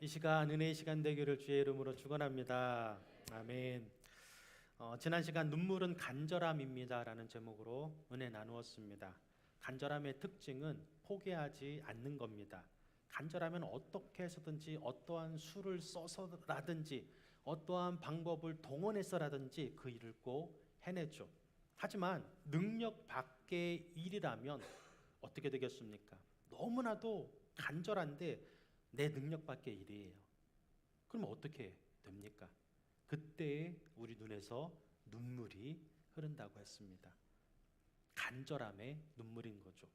이 시간 은혜의 시간 되기를 주의 이름으로 축원합니다. 아멘. 어, 지난 시간 눈물은 간절함입니다라는 제목으로 은혜 나누었습니다. 간절함의 특징은 포기하지 않는 겁니다. 간절하면 어떻게 해서든지 어떠한 수를 써서라든지 어떠한 방법을 동원해서라든지 그 일을 꼭 해내죠. 하지만 능력 밖의 일이라면 어떻게 되겠습니까? 너무나도 간절한데 내 능력 밖의 일이에요. 그러면 어떻게 됩니까? 그때 우리 눈에서 눈물이 흐른다고 했습니다. 간절함의 눈물인 거죠.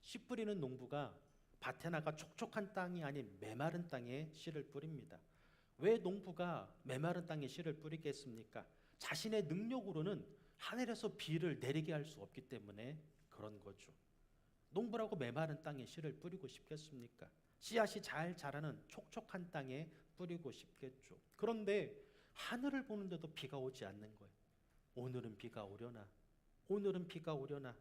씨 뿌리는 농부가 밭에 나가 촉촉한 땅이 아닌 메마른 땅에 씨를 뿌립니다. 왜 농부가 메마른 땅에 씨를 뿌리겠습니까? 자신의 능력으로는 하늘에서 비를 내리게 할 수 없기 때문에 그런 거죠. 농부라고 메마른 땅에 씨를 뿌리고 싶겠습니까? 씨앗이 잘 자라는 촉촉한 땅에 뿌리고 싶겠죠. 그런데 하늘을 보는데도 비가 오지 않는 거예요. 오늘은 비가 오려나? 오늘은 비가 오려나?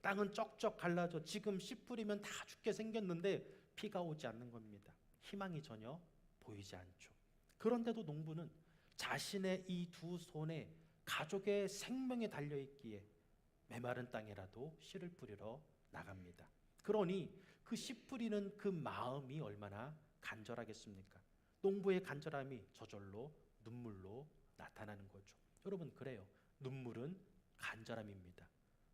땅은 쩍쩍 갈라져 지금 씨 뿌리면 다 죽게 생겼는데 비가 오지 않는 겁니다. 희망이 전혀 보이지 않죠. 그런데도 농부는 자신의 이 두 손에 가족의 생명이 달려 있기에 메마른 땅이라도 씨를 뿌리러 나갑니다. 그러니 그 씨 뿌리는 그 마음이 얼마나 간절하겠습니까? 농부의 간절함이 저절로 눈물로 나타나는 거죠. 여러분 그래요. 눈물은 간절함입니다.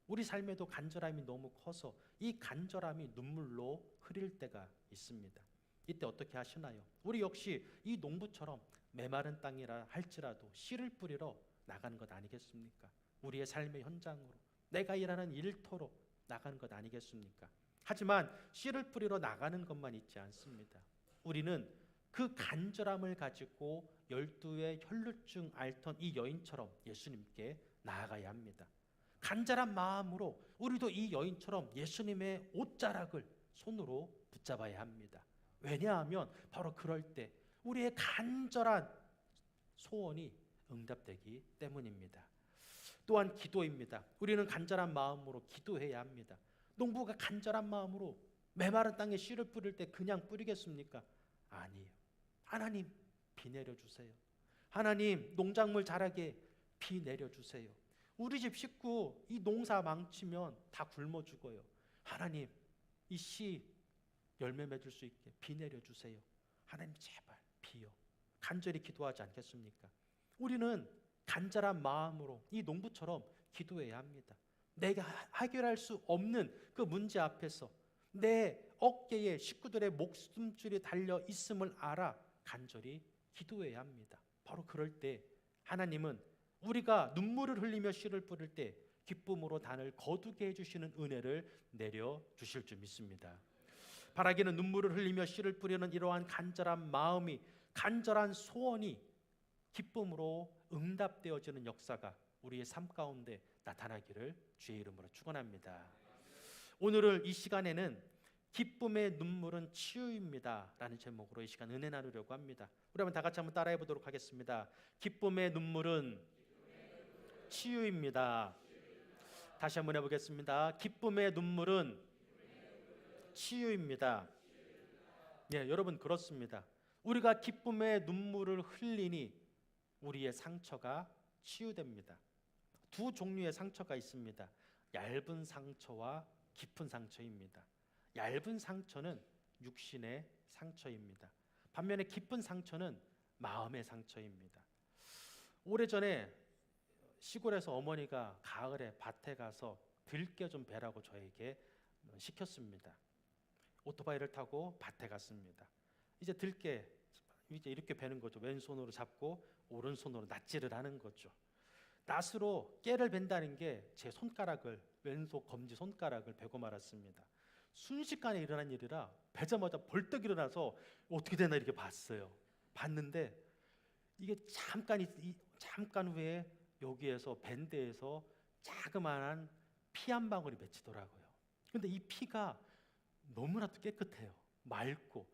우리 삶에도 간절함이 너무 커서 이 간절함이 눈물로 흐릴 때가 있습니다. 이때 어떻게 하시나요? 우리 역시 이 농부처럼 메마른 땅이라 할지라도 씨를 뿌리러 나가는 것 아니겠습니까? 우리의 삶의 현장으로 내가 일하는 일터로 나가는 것 아니겠습니까? 하지만 씨를 뿌리러 나가는 것만 있지 않습니다. 우리는 그 간절함을 가지고 열두의 혈루증 앓던 이 여인처럼 예수님께 나아가야 합니다. 간절한 마음으로 우리도 이 여인처럼 예수님의 옷자락을 손으로 붙잡아야 합니다. 왜냐하면 바로 그럴 때 우리의 간절한 소원이 응답되기 때문입니다. 또한 기도입니다. 우리는 간절한 마음으로 기도해야 합니다. 농부가 간절한 마음으로 메마른 땅에 씨를 뿌릴 때 그냥 뿌리겠습니까? 아니에요. 하나님 비 내려 주세요. 하나님 농작물 자라게 비 내려 주세요. 우리 집 식구 이 농사 망치면 다 굶어 죽어요. 하나님 이 씨 열매 맺을 수 있게 비 내려 주세요. 하나님 제발 비요. 간절히 기도하지 않겠습니까? 우리는 간절한 마음으로 이 농부처럼 기도해야 합니다. 내가 해결할 수 없는 그 문제 앞에서 내 어깨에 식구들의 목숨줄이 달려 있음을 알아 간절히 기도해야 합니다. 바로 그럴 때 하나님은 우리가 눈물을 흘리며 씨를 뿌릴 때 기쁨으로 단을 거두게 해주시는 은혜를 내려 주실 줄 믿습니다. 바라기는 눈물을 흘리며 씨를 뿌리는 이러한 간절한 마음이 간절한 소원이 기쁨으로 응답되어지는 역사가 우리의 삶 가운데 나타나기를 주의 이름으로 축원합니다. 오늘을 이 시간에는 기쁨의 눈물은 치유입니다라는 제목으로 이 시간 은혜 나누려고 합니다. 우리 한번 다 같이 한번 따라해 보도록 하겠습니다. 기쁨의 눈물은 치유입니다. 다시 한번 해보겠습니다. 기쁨의 눈물은 치유입니다. 네, 여러분 그렇습니다. 우리가 기쁨의 눈물을 흘리니 우리의 상처가 치유됩니다. 두 종류의 상처가 있습니다. 얇은 상처와 깊은 상처입니다. 얇은 상처는 육신의 상처입니다. 반면에 깊은 상처는 마음의 상처입니다. 오래전에 시골에서 어머니가 가을에 밭에 가서 들깨 좀 베라고 저에게 시켰습니다. 오토바이를 타고 밭에 갔습니다. 이제 들깨 이제 이렇게 베는 거죠. 왼손으로 잡고 오른손으로 낫지를 하는 거죠. 낫으로 깨를 벤다는 게 제 손가락을 왼손 검지 손가락을 베고 말았습니다. 순식간에 일어난 일이라 베자마자 벌떡 일어나서 어떻게 되나 이렇게 봤어요. 봤는데 이게 잠깐 이- 잠깐 후에 여기에서 밴드에서 자그마한 피 한 방울이 맺히더라고요. 근데 이 피가 너무나도 깨끗해요. 맑고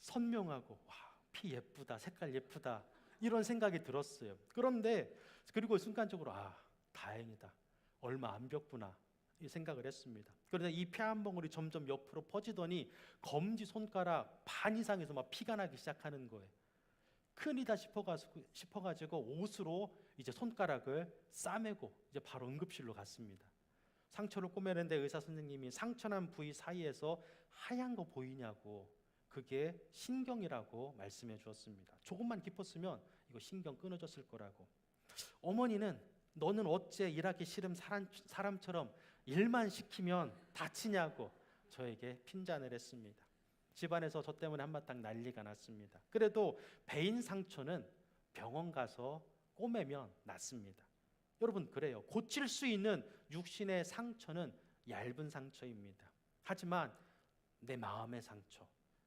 선명하고 와, 피 예쁘다. 색깔 예쁘다. 이런 생각이 들었어요. 그런데 그리고 순간적으로 아, 다행이다. 얼마 안 벽구나. 이 생각을 했습니다. 그런데 이피한 방울이 점점 옆으로 퍼지더니 검지 손가락 반 이상에서 막 피가 나기 시작하는 거예요. 큰이다 싶어가지고, 싶어가지고 옷으로 이제 손가락을 싸매고 이제 바로 응급실로 갔습니다. 상처를 꼬매는데 의사 선생님이 상처난 부위 사이에서 하얀 거 보이냐고 그게 신경이라고 말씀해 주었습니다. 조금만 깊었으면 이거 신경 끊어졌을 거라고. 어머니는 너는 어째 일하기 싫은 사람, 사람 처럼 일만 시키면 다치냐고 저에게 핀잔을 했습니다. 집안에서 저 때문에 한바탕 난리가 났습니다. 그래도 배인 상처는 병원 가서 꼬매면 낫습니다. 여러분 그래요. 고칠 수 있는 육신의 상처는 얇은 상처입니다. 하지만 내 마음의 상처,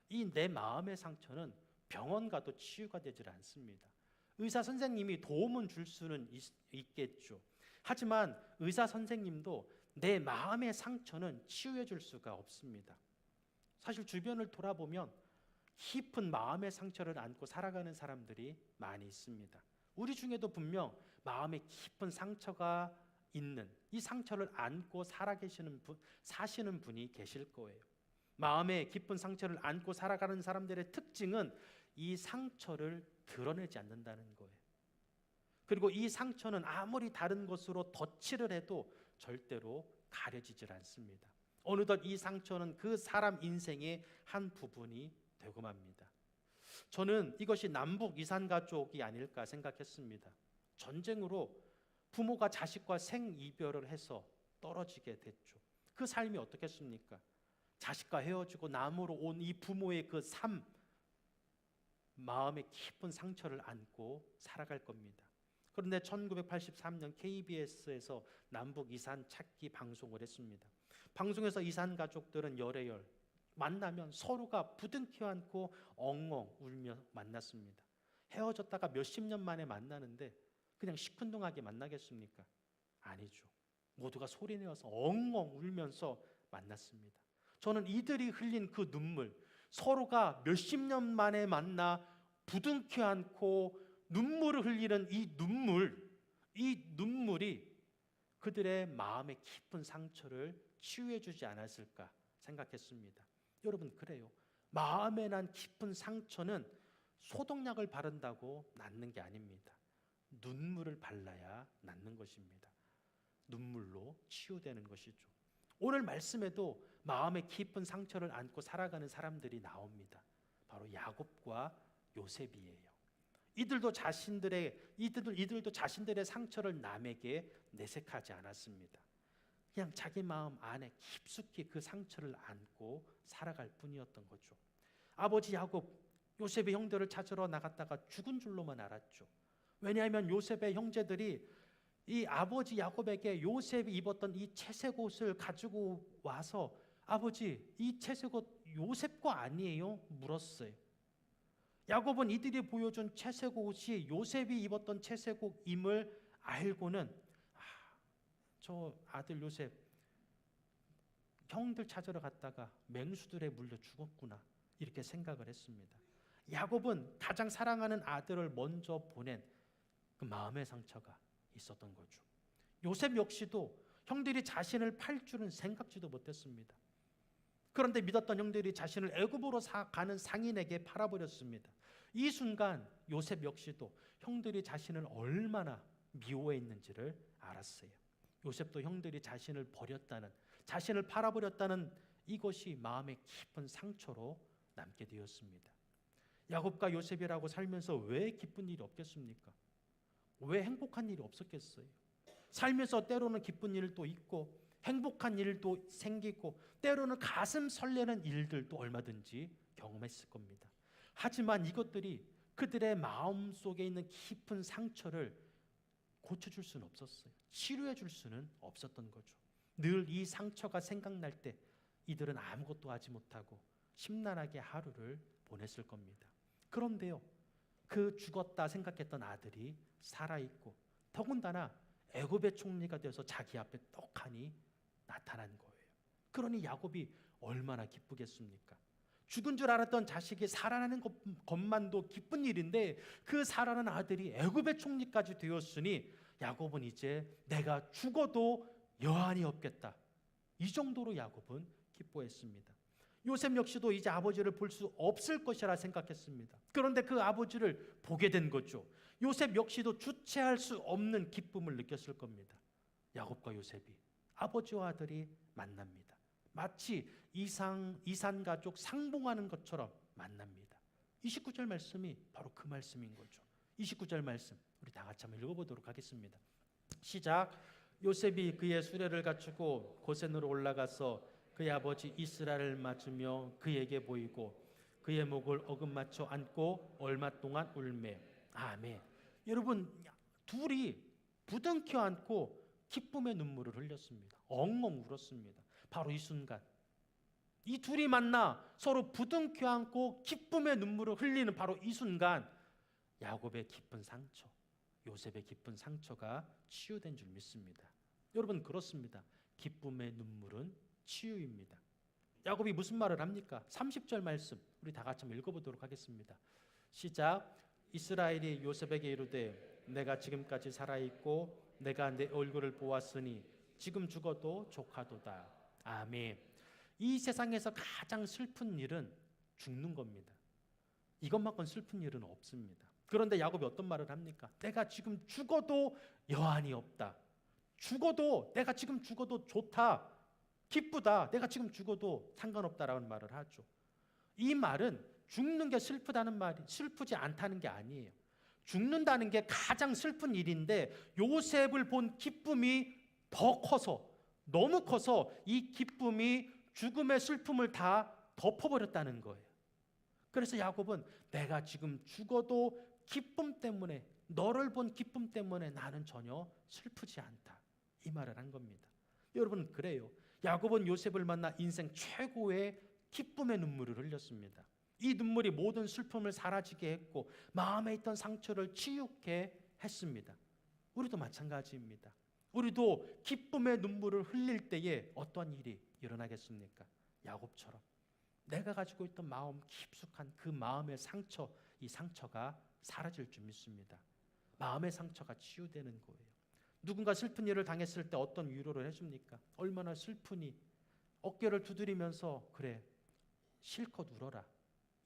이 내 마음의 상처는 병원 가도 치유가 되질 않습니다. 의사 선생님이 도움은 줄 수는 있, 겠죠 하지만 의사 선생님도 내 마음의 상처는 치유해 줄 수가 없습니다. 사실 주변을 돌아보면 깊은 마음의 상처를 안고 살아가는 사람들이 많이 있습니다. 우리 중에도 분명 마음에 깊은 상처가 있는 이 상처를 안고 살아계시는 분, 사시는 분이 계실 거예요. 마음에 깊은 상처를 안고 살아가는 사람들의 특징은 이 상처를 드러내지 않는다는 거예요. 그리고 이 상처는 아무리 다른 것으로 덧칠을 해도 절대로 가려지질 않습니다. 어느덧 이 상처는 그 사람 인생의 한 부분이 되고 맙니다. 저는 이것이 남북 이산 가족이 아닐까 생각했습니다. 전쟁으로 부모가 자식과 생이별을 해서 떨어지게 됐죠. 그 삶이 어떻겠습니까? 자식과 헤어지고 남으로 온 이 부모의 그 삶, 마음에 깊은 상처를 안고 살아갈 겁니다. 그런데 1983년 KBS에서 남북 이산 찾기 방송을 했습니다. 방송에서 이산 가족들은 열애열 만나면 서로가 부둥켜 안고 엉엉 울며 만났습니다. 헤어졌다가 몇십 년 만에 만나는데 그냥 시큰둥하게 만나겠습니까? 아니죠. 모두가 소리내어서 엉엉 울면서 만났습니다. 저는 이들이 흘린 그 눈물, 서로가 몇십 년 만에 만나 부둥켜 안고 눈물을 흘리는 이 눈물, 이 눈물이 그들의 마음의 깊은 상처를 치유해 주지 않았을까 생각했습니다. 여러분 그래요. 마음에 난 깊은 상처는 소독약을 바른다고 낫는 게 아닙니다. 눈물을 발라야 낫는 것입니다. 눈물로 치유되는 것이죠. 오늘 말씀에도 마음의 깊은 상처를 안고 살아가는 사람들이 나옵니다. 바로 야곱과 요셉이에요. 이들도 자신들의 이들 이들도 자신들의 상처를 남에게 내색하지 않았습니다. 그냥 자기 마음 안에 깊숙이 그 상처를 안고 살아갈 뿐이었던 거죠. 아버지 야곱 요셉의 형들을 찾으러 나갔다가 죽은 줄로만 알았죠. 왜냐하면 요셉의 형제들이 이 아버지 야곱에게 요셉이 입었던 이 채색 옷을 가지고 와서 아버지 이 채색 옷 요셉 거 아니에요? 물었어요. 야곱은 이들이 보여준 채색 옷이 요셉이 입었던 채색 옷임을 알고는 아, 저 아들 요셉 형들 찾으러 갔다가 맹수들에 물려 죽었구나 이렇게 생각을 했습니다. 야곱은 가장 사랑하는 아들을 먼저 보낸 그 마음의 상처가 있었던 거죠. 요셉 역시도 형들이 자신을 팔 줄은 생각지도 못했습니다. 그런데 믿었던 형들이 자신을 애굽으로 가는 상인에게 팔아버렸습니다. 이 순간 요셉 역시도 형들이 자신을 얼마나 미워했는지를 알았어요. 요셉도 형들이 자신을 버렸다는 자신을 팔아버렸다는 이것이 마음의 깊은 상처로 남게 되었습니다. 야곱과 요셉이라고 살면서 왜 기쁜 일이 없겠습니까? 왜 행복한 일이 없었겠어요? 살면서 때로는 기쁜 일도 있고 행복한 일도 생기고 때로는 가슴 설레는 일들도 얼마든지 경험했을 겁니다. 하지만 이것들이 그들의 마음 속에 있는 깊은 상처를 고쳐줄 수는 없었어요. 치료해 줄 수는 없었던 거죠. 늘 이 상처가 생각날 때 이들은 아무것도 하지 못하고 심란하게 하루를 보냈을 겁니다. 그런데요, 그 죽었다 생각했던 아들이 살아있고 더군다나 애굽의 총리가 되어서 자기 앞에 떡하니 나타난 거예요. 그러니 야곱이 얼마나 기쁘겠습니까? 죽은 줄 알았던 자식이 살아나는 것, 것만도 기쁜 일인데 그 살아난 아들이 애굽의 총리까지 되었으니 야곱은 이제 내가 죽어도 여한이 없겠다 이 정도로 야곱은 기뻐했습니다. 요셉 역시도 이제 아버지를 볼 수 없을 것이라 생각했습니다. 그런데 그 아버지를 보게 된 거죠. 요셉 역시도 주체할 수 없는 기쁨을 느꼈을 겁니다. 야곱과 요셉이 아버지와 아들이 만납니다. 마치 이상 이산 가족 상봉하는 것처럼 만납니다. 29절 말씀이 바로 그 말씀인 거죠. 29절 말씀 우리 다 같이 한번 읽어보도록 하겠습니다. 시작. 요셉이 그의 수레를 갖추고 고센으로 올라가서 그의 아버지 이스라엘을 맞으며 그에게 보이고 그의 목을 어긋맞춰 안고 얼마 동안 울매. 아멘. 여러분 둘이 부둥켜 안고 기쁨의 눈물을 흘렸습니다. 엉엉 울었습니다. 바로 이 순간 이 둘이 만나 서로 부둥켜 안고 기쁨의 눈물을 흘리는 바로 이 순간 야곱의 깊은 상처, 요셉의 깊은 상처가 치유된 줄 믿습니다. 여러분 그렇습니다. 기쁨의 눈물은 치유입니다. 야곱이 무슨 말을 합니까? 30절 말씀 우리 다 같이 한번 읽어 보도록 하겠습니다. 시작. 이스라엘이 요셉에게 이르되 내가 지금까지 살아 있고 내가 내 얼굴을 보았으니 지금 죽어도 조카도다. 아멘. 이 세상에서 가장 슬픈 일은 죽는 겁니다. 이것만큼 슬픈 일은 없습니다. 그런데 야곱이 어떤 말을 합니까? 내가 지금 죽어도 여한이 없다. 죽어도 내가 지금 죽어도 좋다. 기쁘다. 내가 지금 죽어도 상관없다라는 말을 하죠. 이 말은 죽는 게 슬프다는 말이 슬프지 않다는 게 아니에요. 죽는다는 게 가장 슬픈 일인데 요셉을 본 기쁨이 더 커서 너무 커서 이 기쁨이 죽음의 슬픔을 다 덮어버렸다는 거예요. 그래서 야곱은 내가 지금 죽어도 기쁨 때문에 너를 본 기쁨 때문에 나는 전혀 슬프지 않다. 이 말을 한 겁니다. 여러분 그래요. 야곱은 요셉을 만나 인생 최고의 기쁨의 눈물을 흘렸습니다. 이 눈물이 모든 슬픔을 사라지게 했고 마음에 있던 상처를 치유케 했습니다. 우리도 마찬가지입니다. 우리도 기쁨의 눈물을 흘릴 때에 어떤 일이 일어나겠습니까? 야곱처럼 내가 가지고 있던 마음 깊숙한 그 마음의 상처, 이 상처가 사라질 줄 믿습니다. 마음의 상처가 치유되는 거예요. 누군가 슬픈 일을 당했을 때 어떤 위로를 해줍니까? 얼마나 슬프니 어깨를 두드리면서 그래 실컷 울어라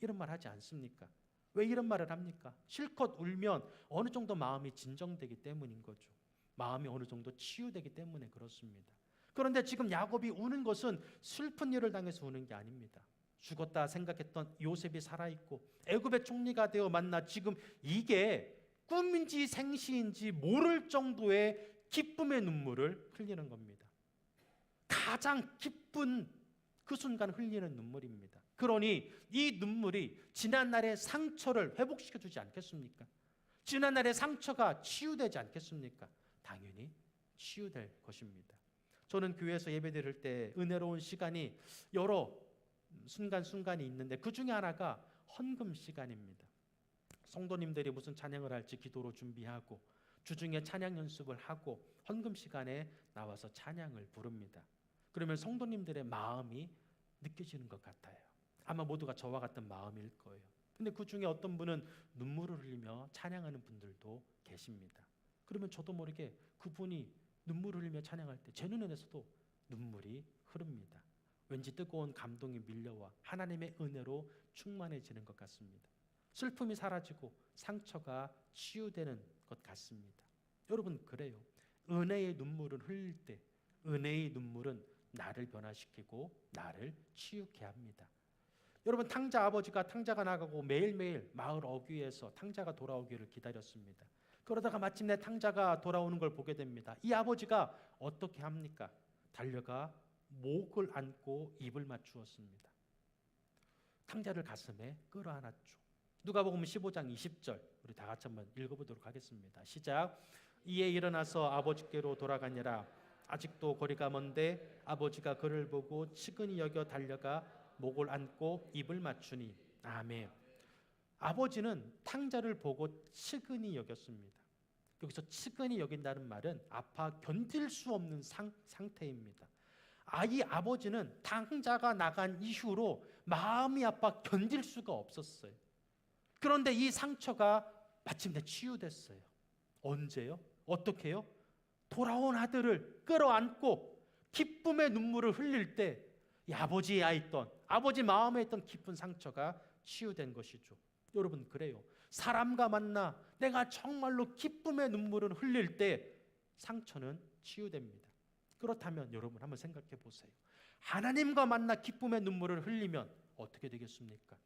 이런 말 하지 않습니까? 왜 이런 말을 합니까? 실컷 울면 어느 정도 마음이 진정되기 때문인 거죠. 마음이 어느 정도 치유되기 때문에 그렇습니다. 그런데 지금 야곱이 우는 것은 슬픈 일을 당해서 우는 게 아닙니다. 죽었다 생각했던 요셉이 살아 있고 애굽의 총리가 되어 만나 지금 이게 꿈인지 생시인지 모를 정도의 기쁨의 눈물을 흘리는 겁니다. 가장 기쁜 그 순간 흘리는 눈물입니다. 그러니 이 눈물이 지난날의 상처를 회복시켜 주지 않겠습니까? 지난날의 상처가 치유되지 않겠습니까? 당연히 치유될 것입니다. 저는 교회에서 예배드릴 때 은혜로운 시간이 여러 순간순간이 있는데 그 중에 하나가 헌금 시간입니다. 성도님들이 무슨 찬양을 할지 기도로 준비하고 주중에 찬양 연습을 하고 헌금 시간에 나와서 찬양을 부릅니다. 그러면 성도님들의 마음이 느껴지는 것 같아요. 아마 모두가 저와 같은 마음일 거예요. 근데 그 중에 어떤 분은 눈물을 흘리며 찬양하는 분들도 계십니다. 그러면 저도 모르게 그분이 눈물을 흘리며 찬양할 때 제 눈에서도 눈물이 흐릅니다. 왠지 뜨거운 감동이 밀려와 하나님의 은혜로 충만해지는 것 같습니다. 슬픔이 사라지고 상처가 치유되는 것 같습니다. 여러분 그래요. 은혜의 눈물을 흘릴 때 은혜의 눈물은 나를 변화시키고 나를 치유케 합니다. 여러분 탕자 아버지가 탕자가 나가고 매일매일 마을 어귀에서 탕자가 돌아오기를 기다렸습니다. 그러다가 마침내 탕자가 돌아오는 걸 보게 됩니다. 이 아버지가 어떻게 합니까? 달려가 목을 안고 입을 맞추었습니다. 탕자를 가슴에 끌어안았죠. 누가복음 15장 20절 우리 다 같이 한번 읽어보도록 하겠습니다. 시작. 이에 일어나서 아버지께로 돌아가니라. 아직도 거리가 먼데 아버지가 그를 보고 측은히 여겨 달려가 목을 안고 입을 맞추니 아멘. 아버지는 탕자를 보고 측은히 여겼습니다. 여기서 측은히 여긴다는 말은 아파 견딜 수 없는 상, 상태입니다. 아이 아버지는 탕자가 나간 이후로 마음이 아파 견딜 수가 없었어요. 그런데 이 상처가 마침내 치유됐어요. 언제요? 어떻게요? 돌아온 아들을 끌어안고 기쁨의 눈물을 흘릴 때이 아버지에 있던 아버지 마음에 있던 깊은 상처가 치유된 것이죠. 여러분 그래요. 사람과 만나 내가 정말로 기쁨의 눈물을 흘릴 때 상처는 치유됩니다. 그렇다면 여러분 한번 생각해 보세요. 하나님과 만나 기쁨의 눈물을 흘리면 어떻게 되겠습니까?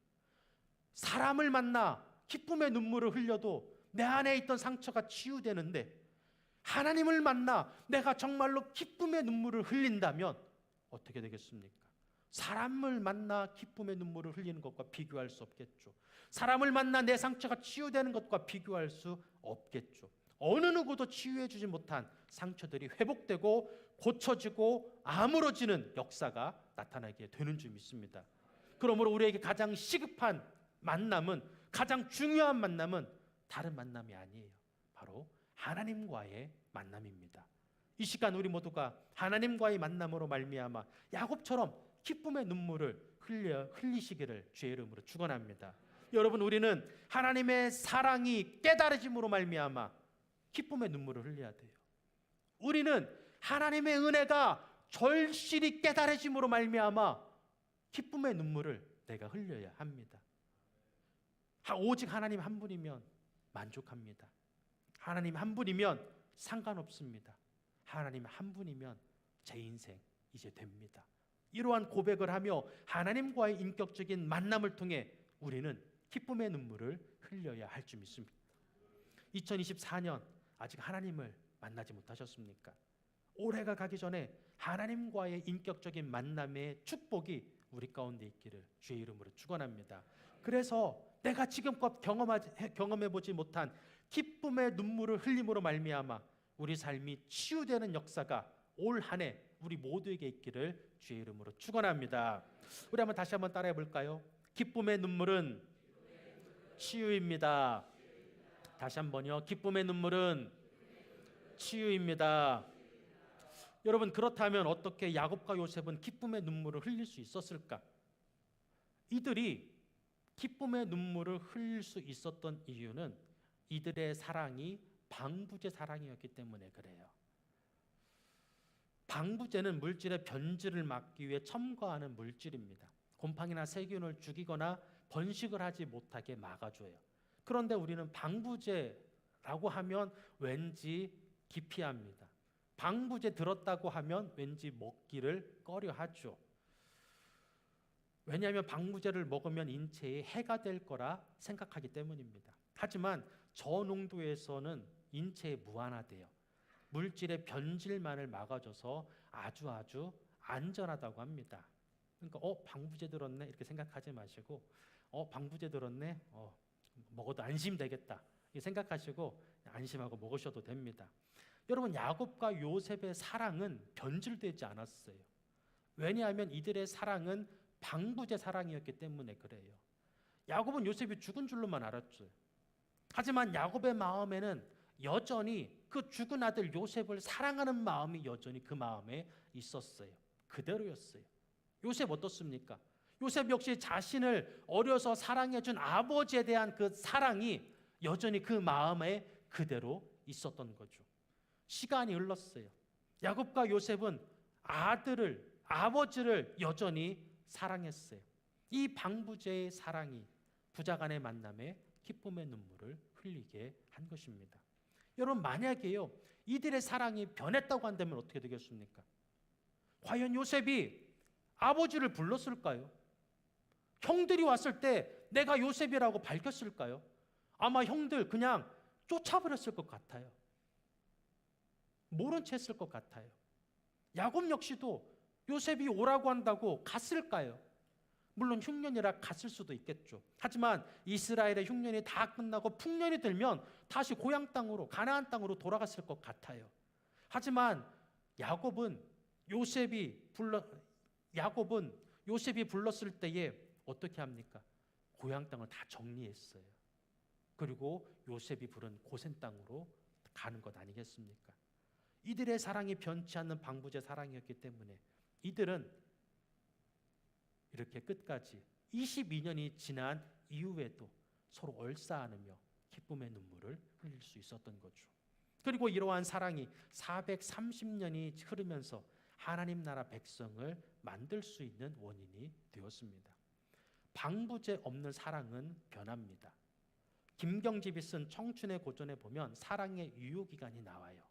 사람을 만나 기쁨의 눈물을 흘려도 내 안에 있던 상처가 치유되는데 하나님을 만나 내가 정말로 기쁨의 눈물을 흘린다면 어떻게 되겠습니까? 사람을 만나 기쁨의 눈물을 흘리는 것과 비교할 수 없겠죠. 사람을 만나 내 상처가 치유되는 것과 비교할 수 없겠죠. 어느 누구도 치유해 주지 못한 상처들이 회복되고 고쳐지고 아물어지는 역사가 나타나게 되는 줄 믿습니다. 그러므로 우리에게 가장 시급한 만남은 가장 중요한 만남은 다른 만남이 아니에요. 바로 하나님과의 만남입니다. 이 시간 우리 모두가 하나님과의 만남으로 말미암아 야곱처럼 기쁨의 눈물을 흘려 흘리시기를 주의 이름으로 축원합니다. 여러분 우리는 하나님의 사랑이 깨달으심으로 말미암아 기쁨의 눈물을 흘려야 돼요. 우리는 하나님의 은혜가 절실히 깨달으심으로 말미암아 기쁨의 눈물을 내가 흘려야 합니다. 하- 오직 하나님 한 분이면 만족합니다. 하나님 한 분이면 상관없습니다. 하나님 한 분이면 제 인생 이제 됩니다. 이러한 고백을 하며 하나님과의 인격적인 만남을 통해 우리는 기쁨의 눈물을 흘려야 할 줄 믿습니다. 2024년 아직 하나님을 만나지 못하셨습니까? 올해가 가기 전에 하나님과의 인격적인 만남의 축복이 우리 가운데 있기를 주의 이름으로 축원합니다. 그래서 내가 지금껏 경험해 보지 못한 기쁨의 눈물을 흘림으로 말미암아 우리 삶이 치유되는 역사가 올 한해 우리 모두에게 있기를 주의 이름으로 축원합니다. 우리 한번 다시 한번 따라해 볼까요? 기쁨의 눈물은 치유입니다. 다시 한번요. 기쁨의 눈물은 치유입니다. 여러분 그렇다면 어떻게 야곱과 요셉은 기쁨의 눈물을 흘릴 수 있었을까? 이들이 기쁨의 눈물을 흘릴 수 있었던 이유는 이들의 사랑이 방부제 사랑이었기 때문에 그래요. 방부제는 물질의 변질을 막기 위해 첨가하는 물질입니다. 곰팡이나 세균을 죽이거나 번식을 하지 못하게 막아줘요. 그런데 우리는 방부제라고 하면 왠지 기피합니다. 방부제 들었다고 하면 왠지 먹기를 꺼려하죠. 왜냐하면 방부제를 먹으면 인체에 해가 될 거라 생각하기 때문입니다. 하지만 저농도에서는 인체에 무한하대요. 물질의 변질만을 막아줘서 아주 아주 안전하다고 합니다. 그러니까 어 방부제 들었네 이렇게 생각하지 마시고 어 방부제 들었네 어 먹어도 안심되겠다 생각하시고 안심하고 먹으셔도 됩니다. 여러분 야곱과 요셉의 사랑은 변질되지 않았어요. 왜냐하면 이들의 사랑은 방부제 사랑이었기 때문에 그래요. 야곱은 요셉이 죽은 줄로만 알았죠. 하지만 야곱의 마음에는 여전히 그 죽은 아들 요셉을 사랑하는 마음이 여전히 그 마음에 있었어요. 그대로였어요. 요셉 어떻습니까? 요셉 역시 자신을 어려서 사랑해준 아버지에 대한 그 사랑이 여전히 그 마음에 그대로 있었던 거죠. 시간이 흘렀어요. 야곱과 요셉은 아들을 아버지를 여전히 사랑했어요. 이 방부제의 사랑이 부자간의 만남에 기쁨의 눈물을 흘리게 한 것입니다. 여러분 만약에요 이들의 사랑이 변했다고 한다면 어떻게 되겠습니까? 과연 요셉이 아버지를 불렀을까요? 형들이 왔을 때 내가 요셉이라고 밝혔을까요? 아마 형들 그냥 쫓아버렸을 것 같아요. 모른 채 했을 것 같아요. 야곱 역시도 요셉이 오라고 한다고 갔을까요? 물론 흉년이라 갔을 수도 있겠죠. 하지만 이스라엘의 흉년이 다 끝나고 풍년이 들면 다시 고향 땅으로 가나안 땅으로 돌아갔을 것 같아요. 하지만 야곱은 요셉이 불러 야곱은 요셉이 불렀을 때에 어떻게 합니까? 고향 땅을 다 정리했어요. 그리고 요셉이 부른 고센 땅으로 가는 것 아니겠습니까? 이들의 사랑이 변치 않는 방부제 사랑이었기 때문에 이들은 이렇게 끝까지 22년이 지난 이후에도 서로 얼싸안으며 기쁨의 눈물을 흘릴 수 있었던 거죠. 그리고 이러한 사랑이 430년이 흐르면서 하나님 나라 백성을 만들 수 있는 원인이 되었습니다. 방부제 없는 사랑은 변합니다. 김경집이 쓴 청춘의 고전에 보면 사랑의 유효 기간이 나와요.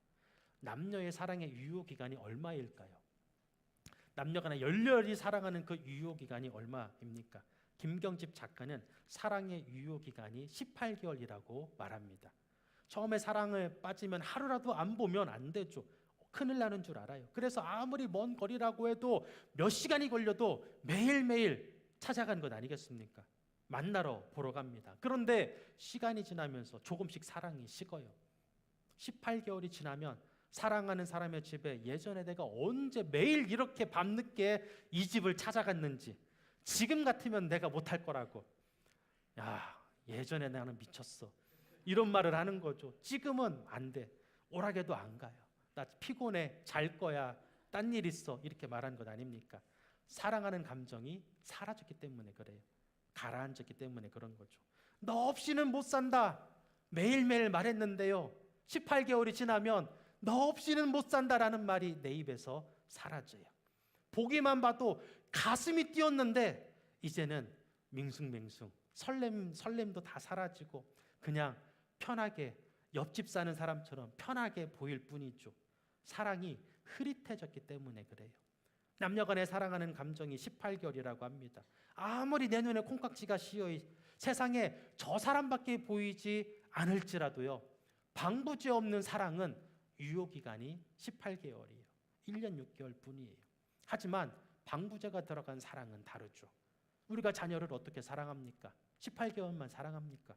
남녀의 사랑의 유효 기간이 얼마일까요? 남녀가 열렬히 사랑하는 그 유효 기간이 얼마입니까? 김경집 작가는 사랑의 유효 기간이 18개월이라고 말합니다. 처음에 사랑을 빠지면 하루라도 안 보면 안 되죠. 큰일 나는 줄 알아요. 그래서 아무리 먼 거리라고 해도 몇 시간이 걸려도 매일매일 찾아간 것 아니겠습니까? 만나러 보러 갑니다. 그런데 시간이 지나면서 조금씩 사랑이 식어요. 18개월이 지나면 사랑하는 사람의 집에 예전에 내가 언제 매일 이렇게 밤늦게 이 집을 찾아갔는지 지금 같으면 내가 못할 거라고. 야, 예전에 나는 미쳤어. 이런 말을 하는 거죠. 지금은 안 돼. 오락에도 안 가요. 나 피곤해. 잘 거야. 딴 일 있어. 이렇게 말한 것 아닙니까? 사랑하는 감정이 사라졌기 때문에 그래요. 가라앉았기 때문에 그런 거죠. 너 없이는 못 산다. 매일매일 말했는데요. 18개월이 지나면 너 없이는 못 산다라는 말이 내 입에서 사라져요. 보기만 봐도 가슴이 뛰었는데 이제는 밍숭맹숭 설렘 설렘도 다 사라지고 그냥 편하게 옆집 사는 사람처럼 편하게 보일 뿐이죠. 사랑이 흐릿해졌기 때문에 그래요. 남녀간에 사랑하는 감정이 18개월이라고 합니다. 아무리 내 눈에 콩깍지가 씌어 있- 세상에 저 사람밖에 보이지 않을지라도요. 방부제 없는 사랑은 유효 기간이 18개월이에요. 1년 6개월 뿐이에요. 하지만 방부제가 들어간 사랑은 다르죠. 우리가 자녀를 어떻게 사랑합니까? 18개월만 사랑합니까?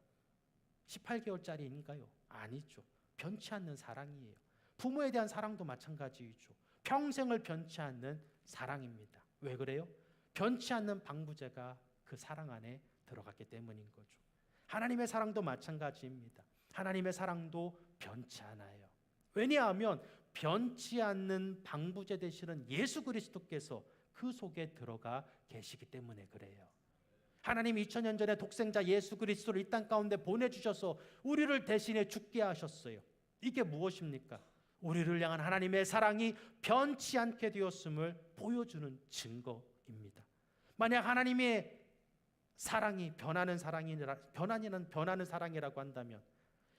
18개월짜리인가요? 아니죠. 변치 않는 사랑이에요. 부모에 대한 사랑도 마찬가지이죠. 평생을 변치 않는 사랑입니다. 왜 그래요? 변치 않는 방부제가 그 사랑 안에 들어갔기 때문인 거죠. 하나님의 사랑도 마찬가지입니다. 하나님의 사랑도 변치 않아요. 왜냐하면 변치 않는 방부제 되시는 예수 그리스도께서 그 속에 들어가 계시기 때문에 그래요. 하나님 2000년 전에 독생자 예수 그리스도를 이 땅 가운데 보내주셔서 우리를 대신해 죽게 하셨어요. 이게 무엇입니까? 우리를 향한 하나님의 사랑이 변치 않게 되었음을 보여주는 증거입니다. 만약 하나님의 사랑이 변하는 사랑이라 변하는 변하는 사랑이라고 한다면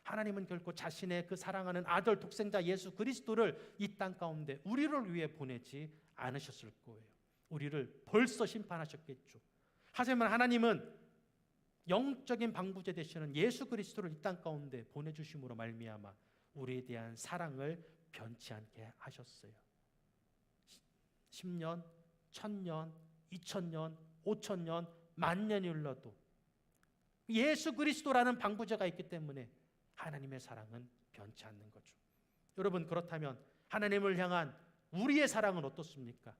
하나님은 결코 자신의 그 사랑하는 아들 독생자 예수 그리스도를 이 땅 가운데 우리를 위해 보내지 않으셨을 거예요. 우리를 벌써 심판하셨겠죠. 하지만 하나님은 영적인 방부제 되시는 예수 그리스도를 이 땅 가운데 보내 주심으로 말미암아 우리에 대한 사랑을 변치 않게 하셨어요. 10년, 1000년, 2000년, 5000년, 만 년이 흘러도 예수 그리스도라는 방부제가 있기 때문에 하나님의 사랑은 변치 않는 거죠. 여러분 그렇다면 하나님을 향한 우리의 사랑은 어떻습니까?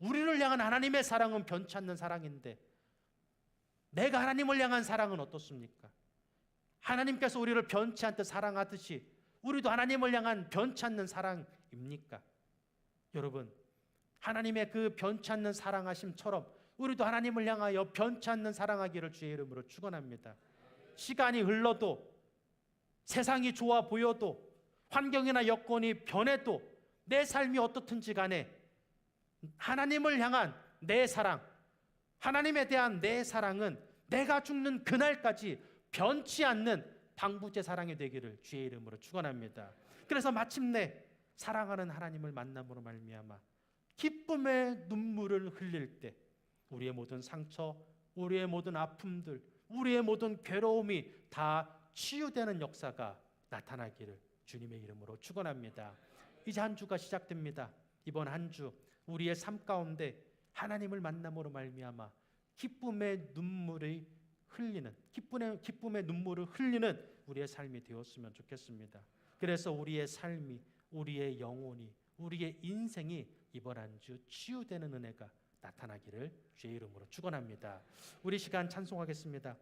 우리를 향한 하나님의 사랑은 변치 않는 사랑인데 내가 하나님을 향한 사랑은 어떻습니까? 하나님께서 우리를 변치 않듯 사랑하듯이 우리도 하나님을 향한 변치 않는 사랑입니까? 여러분 하나님의 그 변치 않는 사랑하심처럼 우리도 하나님을 향하여 변치 않는 사랑하기를 주의 이름으로 축원합니다. 시간이 흘러도 세상이 좋아 보여도 환경이나 여건이 변해도 내 삶이 어떻든지 간에 하나님을 향한 내 사랑, 하나님에 대한 내 사랑은 내가 죽는 그날까지 변치 않는 방부제 사랑이 되기를 주의 이름으로 축원합니다. 그래서 마침내 사랑하는 하나님을 만남으로 말미암아 기쁨의 눈물을 흘릴 때 우리의 모든 상처, 우리의 모든 아픔들, 우리의 모든 괴로움이 다 치유되는 역사가 나타나기를 주님의 이름으로 축원합니다. 이제 한 주가 시작됩니다. 이번 한 주 우리의 삶 가운데 하나님을 만남으로 말미암아 기쁨의 눈물이 흘리는 기쁨의 기쁨의 눈물을 흘리는 우리의 삶이 되었으면 좋겠습니다. 그래서 우리의 삶이 우리의 영혼이 우리의 인생이 이번 한 주 치유되는 은혜가 나타나기를 주의 이름으로 축원합니다. 우리 시간 찬송하겠습니다.